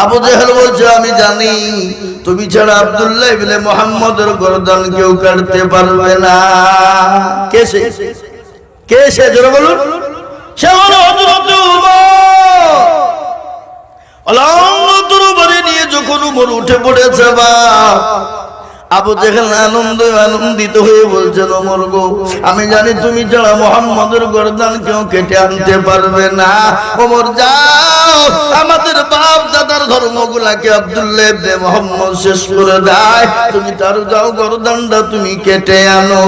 আবু জেহেল বলছে, আমি জানি, তুমি ছাড়া আব্দুল্লাহ ইবনে মোহাম্মদের গর্দান কেউ কাটতে পারবে না। কে সে? কে সে? জোরে বলুন। সে হলো হযরত উমর নিয়ে যখন উমর উঠে পড়েছে বাপ আবু জেহেল আনন্দ আনন্দিত হয়ে বলছেন, ওমর গো, আমি জানি তুমি ছাড়া মোহাম্মদের গরদান কেউ কেটে আনতে পারবে না। অমর যাও, আমাদের বাপ দাদার ধর্মগুলাকে আব্দুল্লাহ মোহাম্মদ শেষ করে দেয়। তুমি তার যাও, গর্দানটা তুমি কেটে আনো।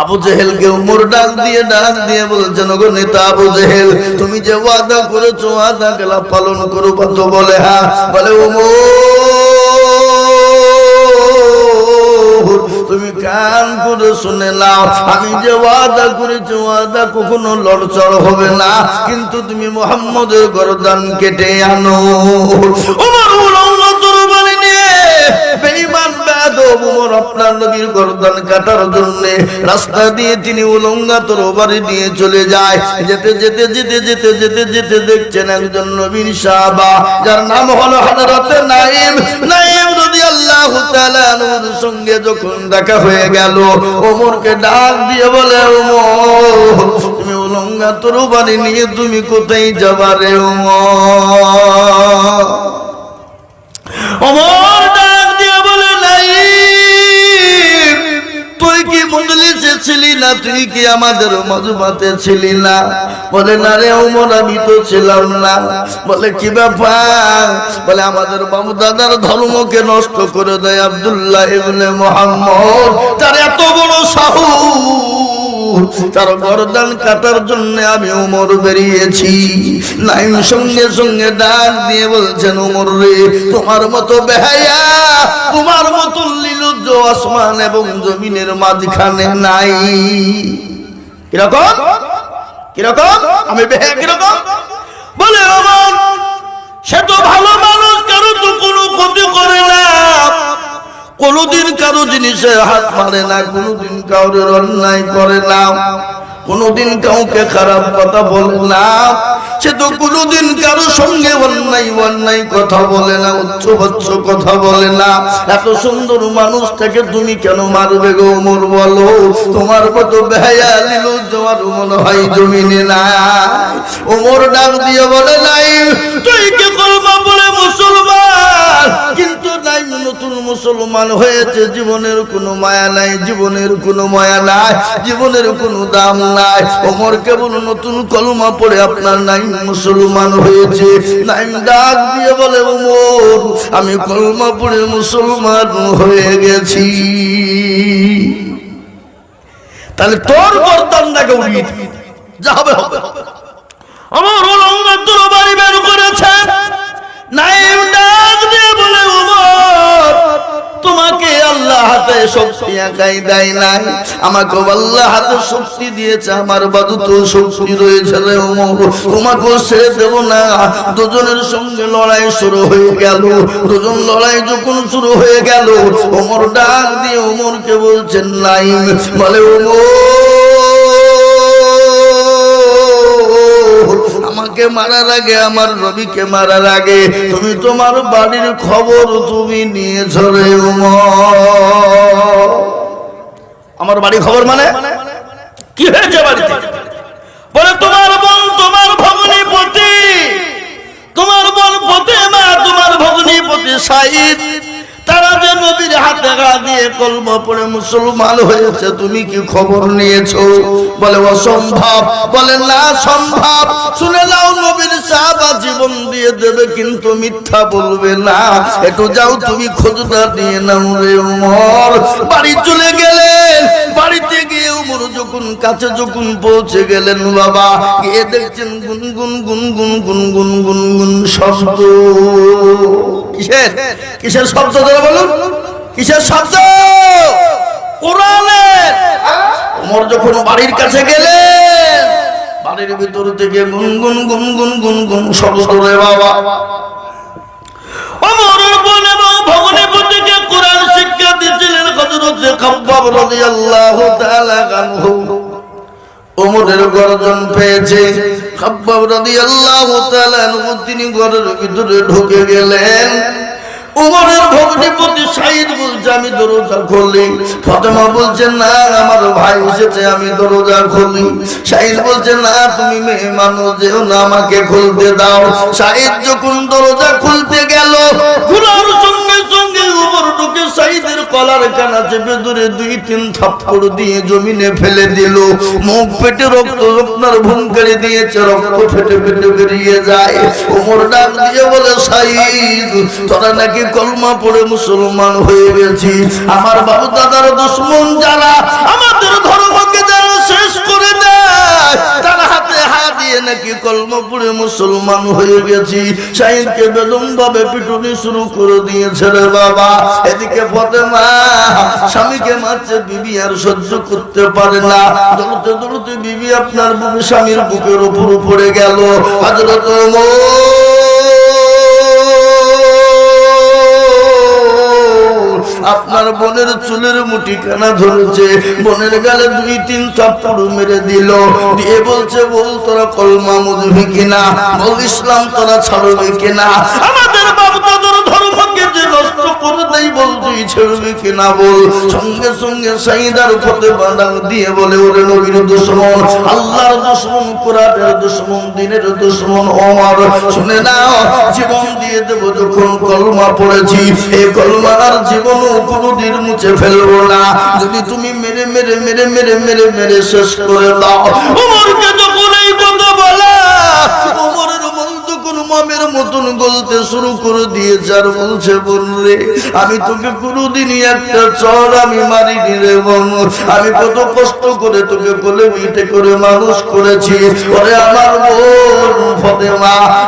আবু জেহেলকে উমর ডাক দিয়ে ডাক দিয়ে বলছেন গো নেতা আবু জেহেল, তুমি যে ওয়াদা করেছ, ওয়াদা গেলা পালন করো তো বলে হ্যাঁ? বলে উমর তুমি কান করে শুনে নাও। আমি যে ওয়াদা করেছি, ওয়াদা কখনো লড়চড় হবে না। কিন্তু তুমি মোহাম্মদের গরদান কেটে আনো। দেখছেন একজন নবীন সাহাবা, যার নাম হলো হযরত নাইম নাইম রাদিয়াল্লাহু সঙ্গে যখন দেখা হয়ে গেল, ওমরকে ডাক দিয়ে বলে, ওমর, তুমি উলঙ্গা বাড়ি নিয়ে তুমি কোথায় যাবারে ওমর? অমর ছিলি না, তুই কি আমাদের মজমাতে ছিলি না? বলে, না রে ওমর, আমি তো ছিলাম না। বলে, কি ব্যাপার? বলে, আমাদের বাবু দাদার ধর্মকে নষ্ট করে দেয় আব্দুল্লাহ ইবনে মোহাম্মদ। তার এত বড় সাহস তার গরদান কাটার জন্য আমি উমর বেরিয়েছি। নাইম সঙ্গে সঙ্গে ডাক দিয়ে বলছেন, উমর রে, তোমার মতো বেহায়া, তোমার মতো লীলুজ আসমান এবং জমিনের মাঝখানে নাই। কীরকম? কীরকম? আমি বেহায়া কীরকম? বলে আমার কোনদিন কারও জিনিসে হাত মারে না, কোনদিন কারোর অন্যায় করে না, কোনদিন কাউকে খারাপ কথা বলে না। সে তো কোনদিন কারও সঙ্গে অন্যায় অন্যায় কথা বলে না, উচ্চ বচ্চ কথা বলে না। এত সুন্দর মানুষটাকে তুমি কেন মারবে গো মোর বলো? তোমার কত বেহায়া তোমার মনে হয় জমিনে না ওমর ডাক দিয়ে বলে, নাই, তুই কে করবা বলে মুসলমান? কিন্তু নাই, নতুন মুসলমান হয়েছে, জীবনের কোনো মায়া নাই, জীবনের কোনো মায়া নাই, জীবনের কোনো দাম নাই। ওমর কেবল নতুন কলমা পড়ে আপনার নাই মুসলমান হয়েছে। নাইম ডাক দিয়ে বলে উমর আমি কলমা পড়ে মুসলমান হয়ে গেছি। তাহলে তোর গর্দানটাকে উড়িয়ে। যা হবে হবে আমার বাড়ি বের করেছে। নাইম হাতে শক্তি একাই দেয় নাই। আমাকে আল্লাহ হাতে শক্তি দিয়েছে, আমার বাদু তো শক্তি রয়েছে রে তোমাকে ছেড়ে দেব না। দুজনের সঙ্গে লড়াই শুরু হয়ে গেল। দুজন লড়াই যখন শুরু হয়ে গেল, ওমর ডাক দিয়ে ওমরকে বলছেন নাই বলে, ওমর আমাকে মারার আগে, আমার রবিকে মারার আগে, তুমি তোমার বাড়ির খবর তুমি নিয়ে ঝরে আমার বাড়ি খবর মানে? কি হয়েছে বাড়িতে? বলে, তোমার বোন, তোমার ভগ্নী পতি তোমার বোন পতি মা তোমার ভগ্নী পতি সাইদ জীবন দিয়ে দেবে, কিন্তু মিথ্যা বলবে না। একটু যাও, তুমি খোঁজটা নিয়ে নাও রে উমর। বাড়ি চলে গেলেন বাড়িতে গিয়ে উমর যখন কাছে যখন পৌঁছে গেলেন, বাবা, গিয়ে দেখছেন গুনগুন গুনগুন গুনগুন গুনগুন শব্দ। কিসের? কিসের শব্দ ধরে বলুন? কিসের শব্দ? কোরআনের। ওমর যখন বাড়ির কাছে গেলেন, বাড়ির ভিতর থেকে গুনগুন গুনগুন গুনগুন শব্দ রে বাবা। ওমরের বোন এবং ভগ্নিপতিকে কোরআন শিক্ষা দিয়েছিলেন হযরত খাব্বাব রাদিয়াল্লাহু তাআলা আনহু। ওমরের গর্জন পেয়েছে। খাব্বাব রাদিয়াল্লাহু তাআলা তিনি ঘরের ভিতরে ঢুকে গেলেন। উমরের ভগ্নিপতি সাইদ বলছে, আমি দরজা খুললি। ফাতেমা বলছে, না, আমার ভাই এসেছে, আমি দরজা খুলি সাইদ বলছে, না, তুমি মেয়ে মানুষ, যেও না আমাকে খুলতে দাও। সাইদ যখন দরজা খুলতে কলার কানা চেপে ধরে দুই তিন থাপ্পড় দিয়ে জমিনে ফেলে দিল। মুখ পেটে রক্ত আপনার ভুঙ্কারি দিয়েছে রক্ত ফেটে ফেটে বেরিয়ে যায়। উমর ডাক দিয়ে বলে সাইদ তোরা নাকি কলমা পড়ে মুসলমান হয়ে গেছি। আমার বাবু দাদার দুশ্মন যারা, আমাদের ধর্মকে যারা শেষ করে দেয়, তার হাতে নাকি কলমপুরে মুসলমান হয়ে গেছি। সাইদকে বেদম ভাবে পিটুনি শুরু করে দিয়েছে রে বাবা। এদিকে ফতেমা, স্বামীকে মারছে বিবি আর সহ্য করতে পারে না। দৌড়তে দৌড়তে বিবি আপনার স্বামীর বুকের উপর পড়ে গেল। হাজরত আপনার বোনের চুলের মুটি কানা ধরেছে। বোনের গালে দুই, তিন থাপ্পড় মেরে দিল। দিয়ে বলছে, বল, তোরা কলমা মুজবি কিনা? বল, ইসলাম তোরা ছাড়বে কিনা? আমাদের বাপ দাদার যে নষ্ট করে বল তুই ছেড়বে কিনা বল? সঙ্গে সঙ্গে সাইদার দিয়ে বলে, ওরে নবীর দুশ্মন, আল্লাহর দুশ্মন, কোরআনের দুশ্মন, দিনের দুশ্মন শুনে জীবন দিয়ে দেব যখন কলমা পড়েছি। এই কলমা আর জীবনও কোনোদিন মুছে ফেলব না। যদি তুমি মেরে মেরে মেরে মেরে মেরে মেরে শেষ করে দাও ওমরকে যখন এই কথা বলা ওমরের মন তখন মমের মতন গলতে শুরু করে দিয়েছে আর বলছে বলরে আমি তোকে কোনোদিনই একটা চর আমি মারিনি রে বোন আমি কত কষ্ট করে তোকে কোলে পিঠে করে মানুষ করেছি। ওরে আমার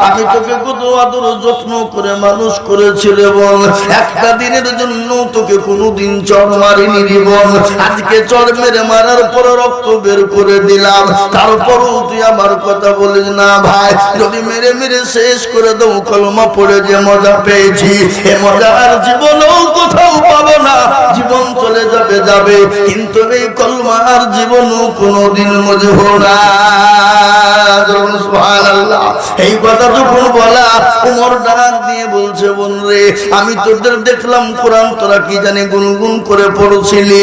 আমি তোকে কত আদর যত্ন করে মানুষ করেছি রে বোন একটা দিনের জন্য তোকে কোনোদিন চর মারিনি রে বোন আজকে চর মেরে মারার পর রক্ত বের করে দিলাম। তারপরও তুই আমার কথা বলিস না ভাই। যদি মেরে মেরে শেষ করে দেবো, কলমা পড়ে যে মজা পেয়েছি। এ মজা আর জীবনেও কোথাও পাবো না। জীবন চলে যাবে যাবে। কিন্তু এই কলমা আর জীবনও কোনোদিন মজবো না। এই কথা যখন বলা, উমর ডাক দিয়ে বলছে, বোন রে, আমি তোদের দেখলাম কোরআন তোরা কি জানি গুনগুন করে পড়ছিলি।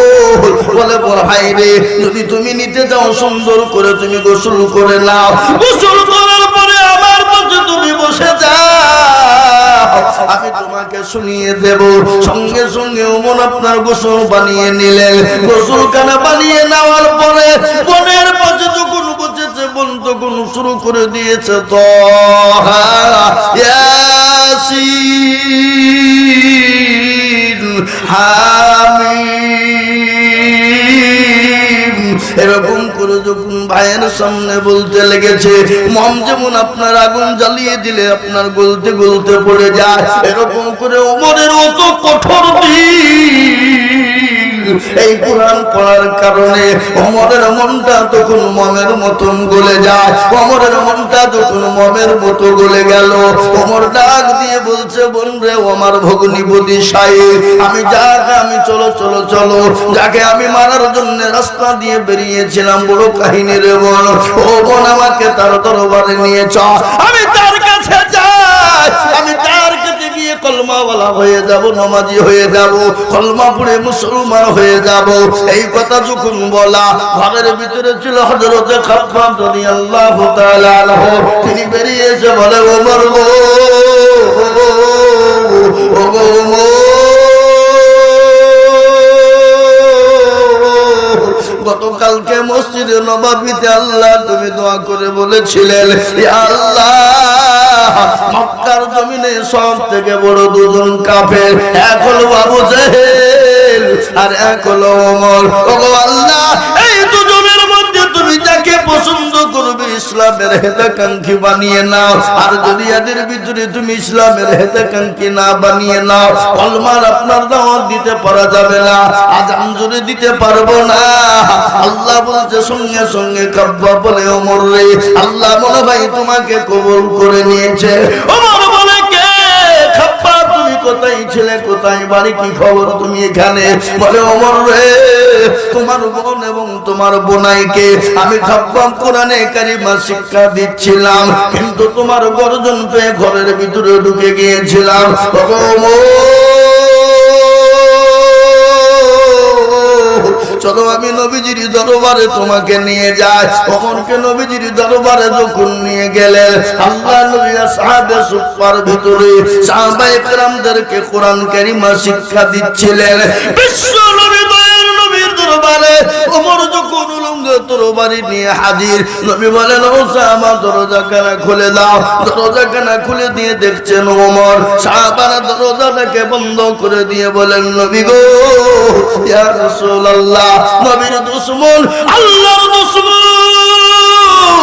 বলে বল ভাই রে যদি তুমি নিতে যাও, সুন্দর করে তুমি গোসল করে নাও। গোসল করার পরে আমার পাশে তুমি বসে যাও, আমি তোমাকে শুনিয়ে দেব। সঙ্গে সঙ্গে ওমন আপনার গোসল বানিয়ে নিলেন। গোসল কানা বানিয়ে নেওয়ার পরে বনের পাশে যখন বসেছে বোন তখন শুরু করে দিয়েছে তো হামিম এরকম করে যখন ভাইয়ের সামনে বলতে লেগেছে, মম যেমন আপনার আগুন জ্বালিয়ে দিলে আপনার গলতে গলতে পড়ে যায়, এরকম করে ওমরের অত কঠোর দিন। এই কোরআন পড়ার কারণে অমরের মনটা তখন মমের মতন গলে যায়। অমরের মনটা তখন মমের মতো গলে গেল। অমর ডাক দিয়ে বলছে, বোন রে আমার ভগ্নিপতি সাই আমি যাকে আমি চলো চলো চলো। যাকে আমি মারার জন্য রাস্তা দিয়ে বেরিয়েছিলাম, বড় কাহিনী রে বোন। ও বোন, আমাকে তার দরবারে নিয়ে চ আমি তার কাছে যাই, আমি তার কলমাওয়ালা হয়ে যাব, নমাজি হয়ে যাব কলমা পড়ে মুসলমান হয়ে যাব। এই কথা যখন বলা, ঘরের ভিতরে ছিল হজরতে আনহু। তিনি বেরিয়ে এসে বলে, ও গো গতকালকে মসজিদে নবাবিতে আল্লাহ, তুমি দোয়া করে বলেছিলেন আল্লাহ মক্কার জমিনে সব থেকে বড় দুজন কাফের, এক হলো আবু জেহেল আর এক হলো ওমর। ও আল্লাহ, এই দুজনের মধ্যে তুমি যাকে পছন্দ ইসলামের হেতাকাঙ্ক্ষী বানিয়ে নাও। আর যদি এদের ভিতরে তুমি ইসলামের হেতাকাঙ্ক্ষী না বানিয়ে নাও কলমার আপনার দাওয়াত দিতে পারা যাবে না। আজান আমি দিতে পারব না, আল্লাহ বলছে, সঙ্গে সঙ্গে কাব্বা বলে, ওমর রে, আল্লাহ মনে ভাই তোমাকে কবুল করে নিয়েছে। ওমর কোথায় ছেলে, কোথায় বাড়ি, কি খবর তুমি এখানে? বলে অমর রে, তোমার বোন এবং তোমার বোনাইকে আমি খাপ্পাম কোরআনে কারিমা শিক্ষা দিচ্ছিলাম, কিন্তু তোমার গর্জন পেয়ে ঘরের ভিতরে ঢুকে গিয়েছিলাম। ওগো চলো আমি নবীজির দরবারে তোমাকে নিয়ে যাই। অমরকে নবীজির দরবারে যখন নিয়ে গেলেন আল্লাহ নবী সাহাবে সুপার ভিতরে সাহাবায়ে কেরামদেরকে কোরআন কারিমা শিক্ষা দিচ্ছিলেন। বিশ্ব নবী দয়ার নবীর দরবারে বাড়ি তরবারি নিয়ে হাজির। নবী বলেন ওসামা দরজা কানা খুলে দাও। দরজা কানা খুলে দিয়ে দেখছেন ওমর। সাহাবারা দরজাটাকে বন্ধ করে দিয়ে বলেন, নবী গো, ইয়া রাসূলুল্লাহ। নবীর দুশমন, আল্লাহর দুশমন।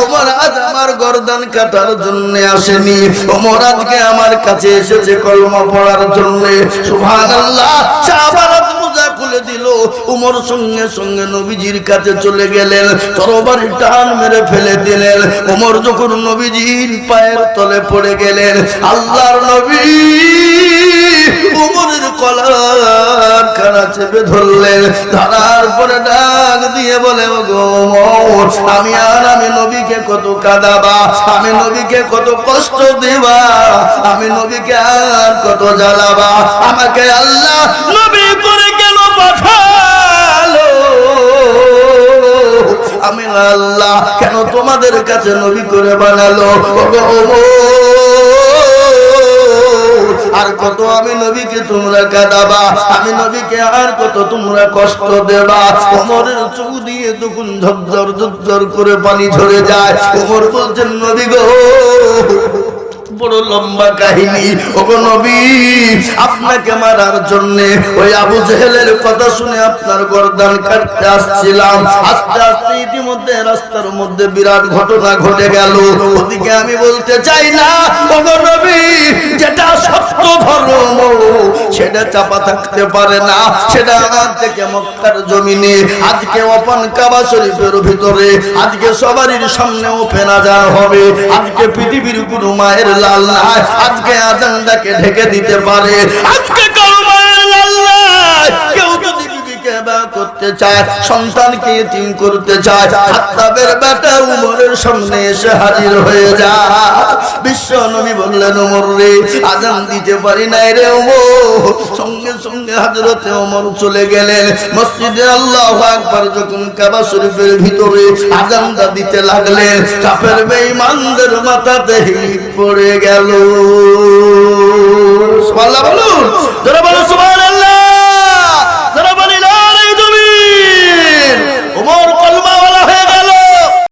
ওমর আজ আমার গর্দান কাটার জন্য আসেনি। ওমর আজকে আমার কাছে এসেছে কলমা পড়ার জন্য। সঙ্গে সঙ্গে নবীজির কাছে চলে গেলেন টান মেরে ফেলে দিলেন। যখন নবীজির পায়ের তলে পড়ে গেলেন, আল্লাহর নবী কলার খানা চেপে ধরলেন। ধরার পরে ডাক দিয়ে বলে আমি আর আমি নবীকে কত আমি নবীকে কত কষ্ট দেবা আমি নবীকে আর কত জ্বালাবা আমাকে আল্লাহ নবী করে কেন পাঠালো? আমি আল্লাহ কেন তোমাদের কাছে নবী করে বানালো? ও গো উমর, আর কত আমি নবীকে তোমরা কাঁদাবা? আমি নবীকে আর কত তোমরা কষ্ট দেবা? কোমরের চোখ দিয়ে তখন ঝকঝর ঝকঝর করে পানি ঝরে যায়। কোমর বলছেন, নবী গো বড় লম্বা কাহিনী। ওগো নবী, আপনাকে মারার জন্য ওই আবু জেহেলের কথা শুনে আপনার গর্দান কাটতে আসছিলাম। আস্তে আস্তে ইতিমধ্যে রাস্তার মধ্যে বিরাট ঘটনা ঘটে গেল। ওদিকে আমি বলতে চাই না, ওগো নবী, যেটা সত্য ধর্ম, সেটা চাপা থাকতে পারে না। সেটা আজ থেকে মক্কার জমিনে, আজকে ওপেন কাবা শরীফের ভিতরে, আজকে সবারই সামনে ওপেন আজান হবে। আজকে পৃথিবীর কোনো মায়ের লাল নাই আজকে আজানটাকে ঢেকে দিতে পারে। আজকে করতে চায়, সন্তানকে তিন করতে চায়। খাত্তাবের বেটা উমরের সামনে এসে হাজির হয়ে যায়। বিশ্ব নবী বললেন, উমর রে, আজান দিতে পারি নাই রে উমর। সঙ্গে সঙ্গে হাজরতে ওমর চলে গেলেন। মসজিদে আল্লাহ আকবার যখন কাবা শরীফের ভিতরে আজানটা দিতে লাগলেন, কাফের বেঈমানদের মাথাতে পড়ে গেল। সুবহানাল্লাহ বলুন। যারা বলো